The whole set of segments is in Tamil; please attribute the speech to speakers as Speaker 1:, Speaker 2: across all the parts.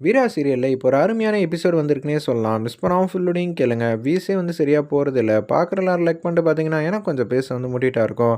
Speaker 1: வீரா சீரியலில் இப்போ ஒரு அருமையான எபிசோட் வந்திருக்குன்னே சொல்லலாம். மிஸ் பண்ணாமல் ஃபுல்லோடையும் கேளுங்க. வீஸே வந்து சரியாக போகிறதில்ல பார்க்குற லைக் பண்ணிட்டு பார்த்தீங்கன்னா எனக்கு கொஞ்சம் பேச வந்து முட்டிகிட்டா இருக்கும்.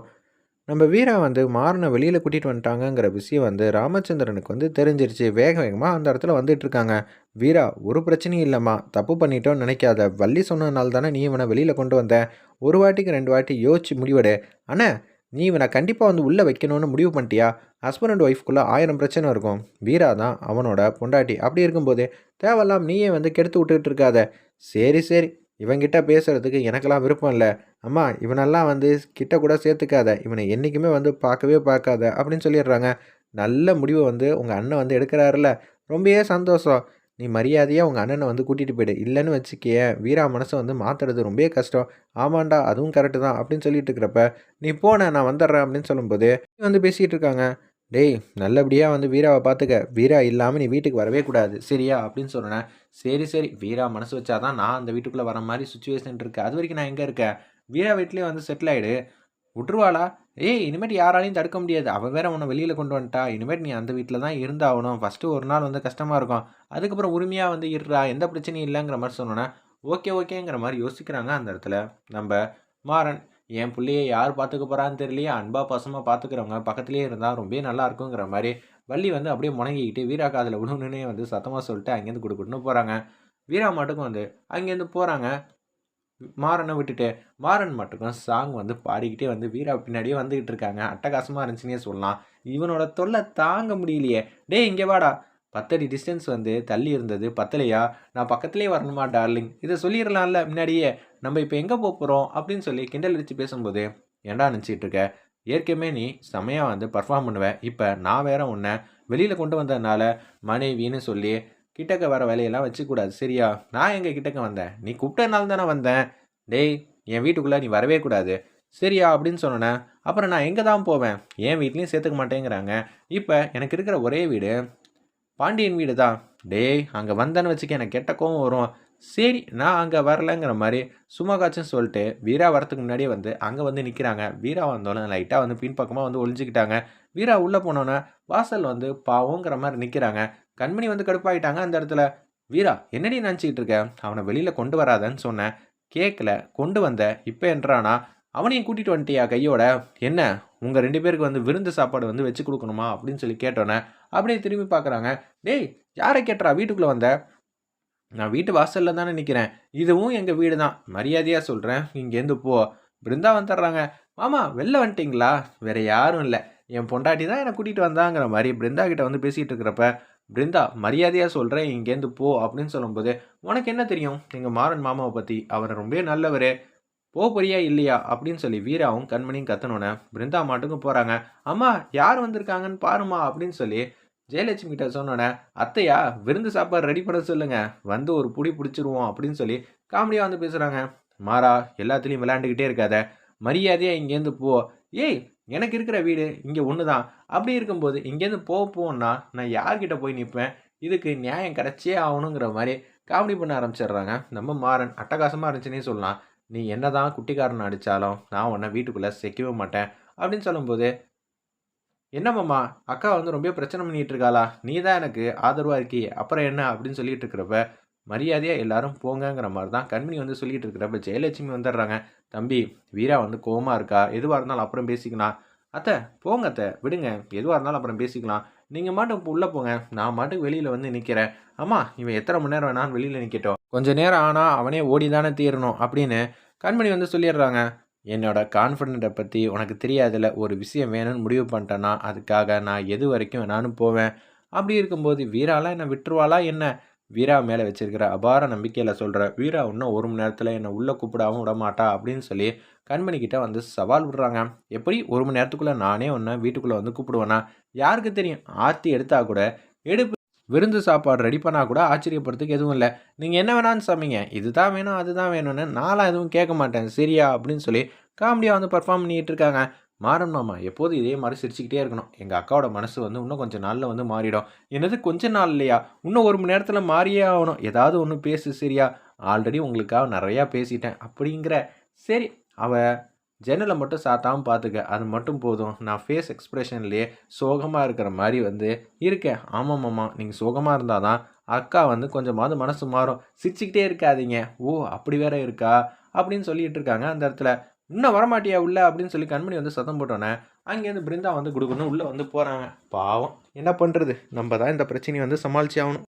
Speaker 1: நம்ம வீரா வந்து மாறனை வெளியில் கூட்டிகிட்டு வந்துட்டாங்கங்கிற விஷயம் வந்து ராமச்சந்திரனுக்கு வந்து தெரிஞ்சிருச்சு. வேக வேகமாக அந்த இடத்துல வந்துட்டு இருக்காங்க. வீரா ஒரு பிரச்சனையும் இல்லைம்மா. தப்பு பண்ணிட்டோன்னு நினைக்காத. வள்ளி சொன்னதுனால தானே நீ இவனை வெளியில் கொண்டு வந்த. ஒரு வாட்டிக்கு ரெண்டு வாட்டி யோசிச்சு முடிவெடு. அண்ணா நீ இவனை கண்டிப்பாக வந்து உள்ளே வைக்கணும்னு முடிவு பண்ணிட்டியா? ஹஸ்பண்ட் அண்ட் ஒய்ஃப்குள்ளே ஆயிரம் பிரச்சனை இருக்கும். வீரா தான் அவனோட பொண்டாட்டி. அப்படி இருக்கும்போதே தேவையில்லாம் நீயே வந்து கெடுத்து விட்டுக்கிட்டு இருக்காத. சரி சரி. இவங்கிட்ட பேசுகிறதுக்கு எனக்கெல்லாம் விருப்பம் இல்லை. அம்மா இவனெல்லாம் வந்து கிட்ட கூட சேர்த்துக்காத. இவனை என்றைக்குமே வந்து பார்க்கவே பார்க்காத அப்படின்னு சொல்லிடுறாங்க. நல்ல முடிவை வந்து உங்கள் அண்ணன் வந்து எடுக்கிறாருல்ல. ரொம்பவே சந்தோஷம். நீ மரியாதையாக உங்கள் அண்ணனை வந்து கூட்டிகிட்டு போயிடு. இல்லைன்னு வச்சுக்கிய வீரா மனசை வந்து மாற்றுறது ரொம்பவே கஷ்டம். ஆமாண்டா அதுவும் கரெக்டு தான் அப்படின்னு சொல்லிட்டு இருக்கிறப்ப நீ போன நான் வந்துடுறேன் அப்படின்னு சொல்லும்போது நீ வந்து பேசிகிட்டு இருக்காங்க. டேய் நல்லபடியாக வந்து வீராவை பார்த்துக்க வீரா இல்லாமல் நீ வீட்டுக்கு வரவே கூடாது. சரியா? அப்படின்னு சொன்னேன் சரி சரி. வீரா மனசு வச்சாதான் நான் அந்த வீட்டுக்குள்ளே வர மாதிரி சுச்சுவேஷன் இருக்குது அது வரைக்கும் நான் எங்கே இருக்கேன்? வீரா வீட்லேயே வந்து செட்டில் ஆகிடு விட்டுருவாளா? ஏய் இனிமேட்டு யாராலையும் தடுக்க முடியாது. அவள் வேற உன்னை வெளியில் கொண்டு வந்துட்டா. இனிமேட்டு நீ அந்த வீட்டில் தான் இருந்தாகணும். ஃபஸ்ட்டு ஒரு நாள் வந்து கஷ்டமாக இருக்கும். அதுக்கப்புறம் உரிமையாக வந்து இருறா எந்த பிரச்சனையும் இல்லைங்கிற மாதிரி சொன்னோன்னா ஓகே ஓகேங்கிற மாதிரி யோசிக்கிறாங்க அந்த இடத்துல. நம்ம மாறன் என் பிள்ளைய யார் பார்த்துக்க போகிறான்னு தெரியலையே. அன்பா பசமாக பார்த்துக்கிறவங்க பக்கத்துலேயே இருந்தால் ரொம்ப நல்லா இருக்குங்கிற மாதிரி வள்ளி வந்து அப்படியே முணங்கிக்கிட்டு வீரா காதில் விழுணுன்னே வந்து சத்தமாக சொல்லிட்டு அங்கேருந்து கொடுக்கணும்னு போகிறாங்க வீரா மட்டுக்கும் வந்து அங்கேருந்து போகிறாங்க மாறனை விட்டுட்டு மாறன் மட்டுக்கும் சாங் வந்து பாடிக்கிட்டே வந்து வீரா பின்னாடியே வந்துக்கிட்டு இருக்காங்க. அட்டகாசமாக இருந்துச்சுன்னே சொல்லலாம். இவனோட தொல்லை தாங்க முடியலையே. டேய் இங்கே வாடா. பத்தடி டிஸ்டன்ஸ் வந்து தள்ளி இருந்தது. பத்தலையா? நான் பக்கத்துலேயே வரணுமா டார்லிங் இதை சொல்லிடலாம்ல முன்னாடியே. நம்ம இப்போ எங்கே போக போகிறோம் அப்படின்னு சொல்லி கிண்டல் அடித்து பேசும்போது ஏன்டா நினச்சிட்டு இருக்க? ஏற்கனவே நீ செமையாக வந்து பர்ஃபார்ம் பண்ணுவேன் இப்போ நான் வேற உன்னை வெளியில் கொண்டு வந்ததுனால மனைவின்னு சொல்லி கிட்டக்க வர வேலையெல்லாம் வச்சுக்கூடாது. சரியா? நான் எங்கள் கிட்டக்க வந்தேன்? நீ கூப்பிட்டனால தானே வந்தேன். டேய் என் வீட்டுக்குள்ளே நீ வரவே கூடாது. சரியா? அப்படின்னு சொன்னேன். அப்புறம் நான் எங்கே தான் போவேன்? என் வீட்லேயும் சேர்த்துக்க மாட்டேங்கிறாங்க. இப்போ எனக்கு இருக்கிற ஒரே வீடு பாண்டியன் வீடு தான். டேய் அங்கே வந்தேன்னு வச்சுக்க எனக்கு கெட்ட கோவம் வரும். சரி நான் அங்கே வரலங்கிற மாதிரி சும்மா காச்சுன்னு சொல்லிட்டு வீரா வரத்துக்கு முன்னாடியே வந்து அங்கே வந்து நிற்கிறாங்க வீரா வந்தோன்னே லைட்டாக வந்து பின்பக்கமாக வந்து ஒழிஞ்சிக்கிட்டாங்க வீரா உள்ளே போனோன்னே வாசல் வந்து பாவங்கிற மாதிரி நிற்கிறாங்க கண்மணி வந்து கடுப்பாயிட்டாங்க. அந்த இடத்துல வீரா என்னடி நினச்சிக்கிட்டு இருக்க அவனை வெளியில் கொண்டு வராதன்னு சொன்னேன். கேட்கல கொண்டு வந்த. இப்போ என்றானா அவனையும் கூட்டிகிட்டு வந்துட்டியா கையோட? என்ன? உங்கள் ரெண்டு பேருக்கு வந்து விருந்து சாப்பாடு வந்து வச்சு கொடுக்கணுமா? அப்படின்னு சொல்லி கேட்டோன்னே அப்படியே திரும்பி பார்க்குறாங்க டேய் யாரை கேட்டுறா? வீட்டுக்குள்ளே வந்த? நான் வீட்டு வாசலில் தானே நிற்கிறேன் இதுவும் எங்கள் வீடு தான் மரியாதையாக சொல்கிறேன் இங்கேருந்து போ. பிருந்தா வந்துடுறாங்க மாமா வெளில வந்துட்டிங்களா? வேற யாரும் இல்லை. என் பொண்டாட்டி தான் என்னை கூட்டிகிட்டு வந்தாங்கிற மாதிரி பிருந்தா கிட்ட வந்து பேசிகிட்டு இருக்கிறப்ப பிருந்தா மரியாதையாக சொல்கிறேன் இங்கேருந்து போ அப்படின்னு சொல்லும்போது உனக்கு என்ன தெரியும்? எங்கள் மாறன் மாமாவை பற்றி அவர் ரொம்ப நல்லவர். போ போறியா இல்லையா? அப்படின்னு சொல்லி வீராவும் கண்மணியும் கத்தனோன்னே பிருந்தா மாட்டுக்கும் போகிறாங்க அம்மா யார் வந்திருக்காங்கன்னு பாருமா அப்படின்னு சொல்லி ஜெயலட்சுமி கிட்ட சொன்னோன்னே அத்தையா விருந்து சாப்பாடு ரெடி பண்ண சொல்லுங்க. வந்து ஒரு புடி பிடிச்சிருவோம் அப்படின்னு சொல்லி காமெடியாக வந்து பேசுகிறாங்க மாறா எல்லாத்துலேயும் விளையாண்டுக்கிட்டே இருக்காத. மரியாதையாக இங்கேருந்து போ. ஏய் எனக்கு இருக்கிற வீடு இங்கே ஒன்று தான் அப்படி இருக்கும்போது இங்கேருந்து போக போகணுன்னா நான் யார்கிட்ட போய் நிற்பேன் இதுக்கு நியாயம் கிடச்சே ஆகணுங்கிற மாதிரி காமெடி பண்ண ஆரம்பிச்சிடுறாங்க. நம்ம மாறன் அட்டகாசமாக இருந்துச்சுன்னே சொல்லலாம். நீ என்ன தான் குட்டிக்காரன் அடித்தாலும் நான் உன்னை வீட்டுக்குள்ளே செக்கவே மாட்டேன் அப்படின்னு சொல்லும்போது என்னம்மாம்மா அக்கா வந்து ரொம்ப பிரச்சனை பண்ணிகிட்டு இருக்காளா? நீ தான் எனக்கு ஆதரவாக இருக்கி அப்புறம் என்ன? அப்படின்னு சொல்லிட்டு இருக்கிறப்ப மரியாதையாக எல்லாரும் போங்கங்கிற மாதிரி தான் கண்மணி வந்து சொல்லிகிட்டு இருக்கிறப்ப ஜெயலட்சுமி வந்துடுறாங்க. தம்பி வீரா வந்து கோவமாக இருக்கா? எதுவாக இருந்தாலும் அப்புறம் பேசிக்கலாம். அத்தை போங்க அத்தை விடுங்க. எதுவாக இருந்தாலும் அப்புறம் பேசிக்கலாம். நீங்கள் மாட்டும் உள்ளே போங்க. நான் மாட்டுக்கு வெளியில் வந்து நிற்கிறேன் அம்மா இவன் எத்தனை மணி நேரம் வேணாலும் வெளியில் நிற்கட்டும் கொஞ்சம் நேரம் ஆனால் அவனே ஓடி தானே தீரணும். அப்படின்னு கண்மணி வந்து சொல்லிடுறாங்க. என்னோட கான்ஃபிடென்ட்டை பற்றி உனக்கு தெரியாதில்ல ஒரு விஷயம் வேணும்னு முடிவு பண்ணிட்டேன்னா அதுக்காக நான் எது வரைக்கும் வேணாலும் போவேன். அப்படி இருக்கும்போது வீராலாம் என்னை விட்டுருவாளா என்ன? வீரா மேலே வச்சிருக்கிற அபார நம்பிக்கையில் சொல்கிற வீரா இன்னும் ஒரு மணி நேரத்தில் என்னை உள்ளே கூப்பிடாமல் விட மாட்டா அப்படின்னு சொல்லி கண்மணிக்கிட்ட வந்து சவால் விடுறாங்க. எப்படி? ஒரு மணி நேரத்துக்குள்ளே நானே ஒன்று வீட்டுக்குள்ளே வந்து கூப்பிடுவேன்னா யாருக்கு தெரியும்? ஆர்த்தி எடுத்தால் கூட எடுப்பு விருந்து சாப்பாடு ரெடி பண்ணால் கூட ஆச்சரியப்படுறதுக்கு எதுவும் இல்லை. நீங்கள் என்ன வேணான்னு சமைங்க இதுதான் வேணும் அதுதான் வேணும்னு நான்லாம் எதுவும் கேட்க மாட்டேன். சரியா? அப்படின்னு சொல்லி காமெடியாக வந்து பர்ஃபார்ம் பண்ணிகிட்டு இருக்காங்க. மாறன் மாமா எப்போதும் இதே மாதிரி சிரிச்சுக்கிட்டே இருக்கணும். எங்கள் அக்காவோட மனசு வந்து இன்னும் கொஞ்சம் நாளில் வந்து மாறிடும். என்னது கொஞ்ச நாள் இல்லையா? இன்னும் ஒரு மணி நேரத்தில் மாறியே ஆகணும். ஏதாவது ஒன்று பேசு சரியா? ஆல்ரெடி உங்களுக்காக நிறையா பேசிட்டேன். அப்படிங்கிற சரி அவள் ஜன்னலை மட்டும் சாத்தாமல் பார்த்துக்க அது மட்டும் போதும். நான் ஃபேஸ் எக்ஸ்ப்ரெஷன்லேயே சோகமாக இருக்கிற மாதிரி வந்து இருக்கேன். ஆமாம் மாமா. நீங்கள் சோகமாக இருந்தால் தான் அக்கா வந்து கொஞ்சமாவது மனசு மாறும். சிரிச்சுக்கிட்டே இருக்காதீங்க. ஓ அப்படி வேற இருக்கா? அப்படின்னு சொல்லிகிட்டு இருக்காங்க அந்த இடத்துல. இன்னும் வரமாட்டியா உள்ள? அப்படின்னு சொல்லி கண்மணி வந்து சத்தம் போட்டோன்னே அங்கேருந்து பிருந்தா வந்து கொடுக்கணும் உள்ளே வந்து போகிறாங்க பாவம். என்ன பண்ணுறது நம்ம தான் இந்த பிரச்சனையை வந்து சமாளிச்சு ஆகணும்.